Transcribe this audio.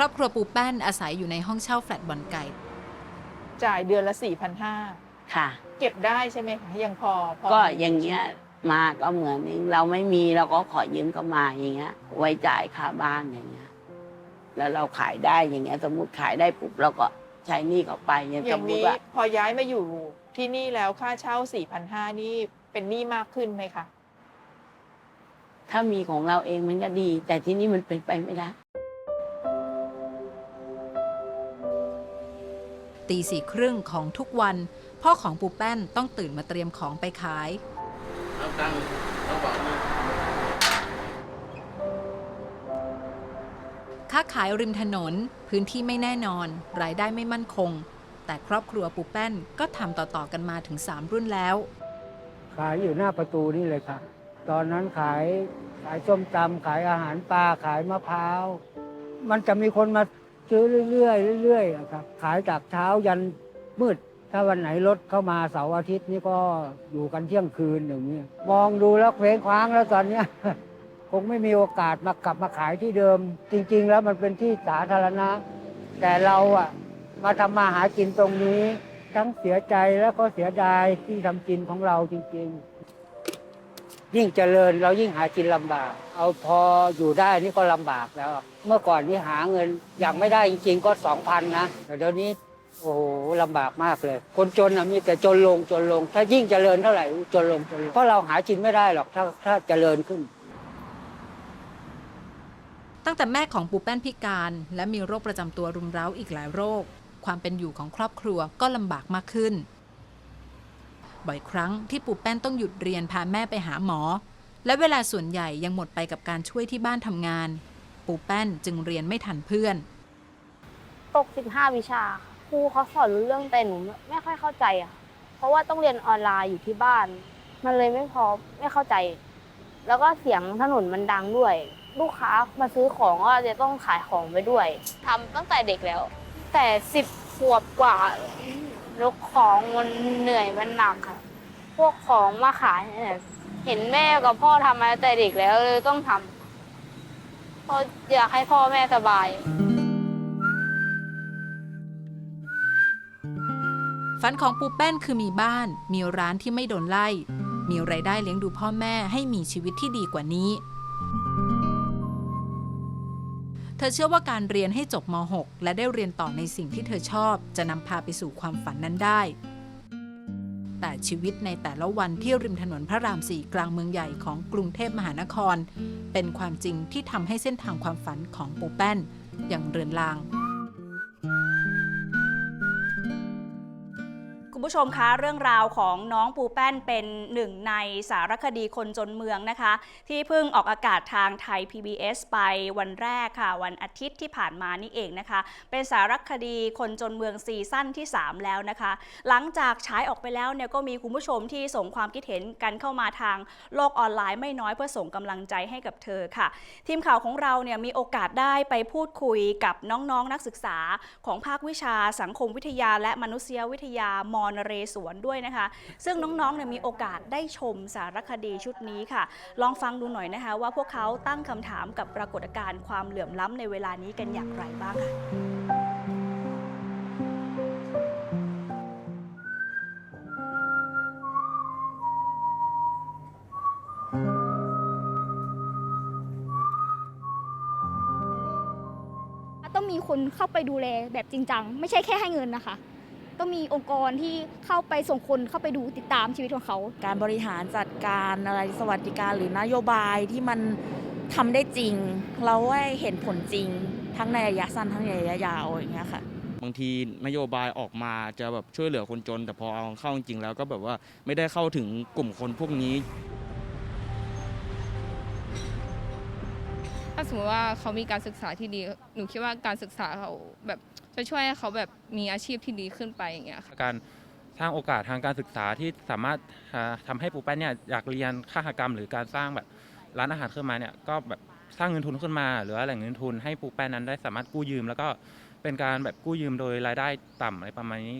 รอบครัวปูแป้นอาศัยอยู่ในห้องเช่าแฟลตบอนไก่ จ่ายเดือนละ4,500ค่ะเก็บได้ใช่ไหมคะยังพอพอก็อย่างเงี้ยมาก็เหมือนเราไม่มีเราก็ขอยืมก็มาอย่างเงี้ย ไว้จ่ายค่าบ้านอย่างเงี้ย แล้วเราขายได้อย่างเงี้ย สมมติขายได้ปุ๊บเราก็ใช้หนี้เขาไปเนี่ยอสย่ามงมตินี้ว่าพอย้ายมาอยู่ที่นี่แล้วค่าเช่า4,500นี่เป็นหนี้มากขึ้นไหมคะ ถ้ามีของเราเองมันก็ดี แต่ที่นี่มันเป็นไปไม่ได้ ตีสี่ครึ่งของทุกวัน พ่อของปูแป้นต้องตื่นมาเตรียมของไปขายค้าขายริมถนน พื้นที่ไม่แน่นอน รายได้ไม่มั่นคง แต่ครอบครัวปูแป้นก็ทำต่อๆกันมาถึง 3 รุ่นแล้ว ขายอยู่หน้าประตูนี่เลยค่ะ ตอนนั้นขายขายส้มตำขายอาหารปลาขายมะพร้าว มันจะมีคนมา ซื้อเรื่อยๆเรื่อยๆอะครับ ขายจากเช้ายันมืด ถ้าวันไหนรถเข้ามาเสาร์อาทิตย์นี่ก็อยู่กันเที่ยงคืนอย่างนี้ยมองดูแล้วเคว้งคว้างแล้วตอนเนี้ย คงไม่มีโอกาสมากลับมาขายที่เดิม จริง ๆ แล้วมันเป็นที่สาธารณะ แต่เราอะมาทำมาหากินตรงนี้ ทั้งเสียใจแล้วก็เสียดายที่ทำกินของเราจริง ๆ ยิ่งเจริญเรายิ่งหากินลำบาก เอาพออยู่ได้นี่ก็ลำบากแล้ว เมื่อก่อนนี่หาเงินอย่างไม่ได้จริงๆก็สองพันนะแต่เดี๋ยวนี้โอ้โหลำบากมากเลย คนจนน่ะมีแต่จนลงจนลง ถ้ายิ่งเจริญเท่าไหร่จนลงจนลงเพราะเราหากินไม่ได้หรอกถ้าถ้าเจริญขึ้น ตั้งแต่แม่ของปูแป้นพิการ และมีโรคประจำตัวรุมเร้าอีกหลายโรค ความเป็นอยู่ของครอบครัวก็ลำบากมากขึ้น บ่อยครั้งที่ปู่แป้นต้องหยุดเรียนพาแม่ไปหาหมอ และเวลาส่วนใหญ่ยังหมดไปกับการช่วยที่บ้านทำงาน ปู่แป้นจึงเรียนไม่ทันเพื่อน ตก 15 วิชาค่ะครูเขาสอนรู้เรื่องแต่หนูไม่ค่อยเข้าใจอะค่ะเพราะว่าต้องเรียนออนไลน์อยู่ที่บ้าน มันเลยไม่พอไม่เข้าใจ แล้วก็เสียงถนนมันดังด้วย ลูกค้ามาซื้อของก็จะต้องขายของไปด้วยทำตั้งแต่เด็กแล้ว แต่สิบขวบกว่า ยกของมันเหนื่อยมันหนักค่ะ วกของมาขายเนี่ยเห็นแม่กับพ่อทำมาแต่เด็กแล้วเลยต้องทำเพราะอยากให้พ่อแม่สบาย ฝันของปูแป้นคือมีบ้าน มีร้านที่ไม่โดนไล่ มีไรายได้เลี้ยงดูพ่อแม่ให้มีชีวิตที่ดีกว่านี้ เธอเชื่อว่าการเรียนให้จบม .6 และได้เรียนต่อในสิ่งที่เธอชอบ จะนำพาไปสู่ความฝันนั้นได้ แต่ชีวิตในแต่ละวันที่ริมถนนพระรามสี่กลางเมืองใหญ่ของกรุงเทพมหานคร เป็นความจริงที่ทำให้เส้นทางความฝันของปูแป้นอย่างเรือนราง คุณผู้ชมคะเรื่องราวของน้องปูแป้นเป็นหนึ่งในสารคดีคนจนเมืองนะคะ ที่เพิ่งออกอากาศทางไทย PBS ไปวันแรกค่ะ วันอาทิตย์ที่ผ่านมานี่เองนะคะ เป็นสารคดีคนจนเมืองซีซั่นที่ 3 แล้วนะคะ หลังจากฉายออกไปแล้วเนี่ยก็มีคุณผู้ชมที่ส่งความคิดเห็นกันเข้ามาทางโลกออนไลน์ไม่น้อยเพื่อส่งกำลังใจให้กับเธอค่ะ ทีมข่าวของเราเนี่ยมีโอกาสได้ไปพูดคุยกับน้องๆนนักศึกษาของภาควิชาสังคมวิทยาและมนุษยวิทยามอนเรศวรด้วยนะคะ ซึ่งน้องๆเนี่ยมีโอกาสได้ชมสารคดีชุดนี้ค่ะ ลองฟังดูหน่อยนะคะว่าพวกเขาตั้งคำถามกับปรากฏการณ์ความเหลื่อมล้ำในเวลานี้กันอย่างไรบ้างค่ะต้องมีคนเข้าไปดูแลแบบจริงจัง ไม่ใช่แค่ให้เงินนะคะ ต้องมีองค์กรที่เข้าไปส่งคนเข้าไปดูติดตามชีวิตของเขา การบริหารจัดการอะไรสวัสดิการหรือนโยบายที่มันทำได้จริง เราได้เห็นผลจริง ทั้งในระยะสั้นทั้งในระยะยาวอย่างเงี้ยค่ะบางทีนโยบายออกมาจะแบบช่วยเหลือคนจน แต่พอเอาเข้าจริงๆแล้วก็แบบว่าไม่ได้เข้าถึงกลุ่มคนพวกนี้าสมมติว่าเขามีการศึกษาที่ดี หนูคิดว่าการศึกษาเขาแบบจะช่วยให้เขาแบบมีอาชีพที่ดีขึ้นไปอย่างเงี้ยค่ะการสร้างโอกาสทางการศึกษาที่สามารถอ่าทำให้ปูแป้นเนี่ยอยากเรียนค่ากรรม หรือการสร้างแบบร้านอาหารขึ้นมาเนี่ยก็แบบสร้างเงินทุนขึ้นมา หรือว่าแหล่งเงินทุนให้ปูแป้นนั้นได้สามารถกู้ยืม แล้วก็เป็นการแบบกู้ยืมโดยรายได้ต่ำอะไรประมาณนี้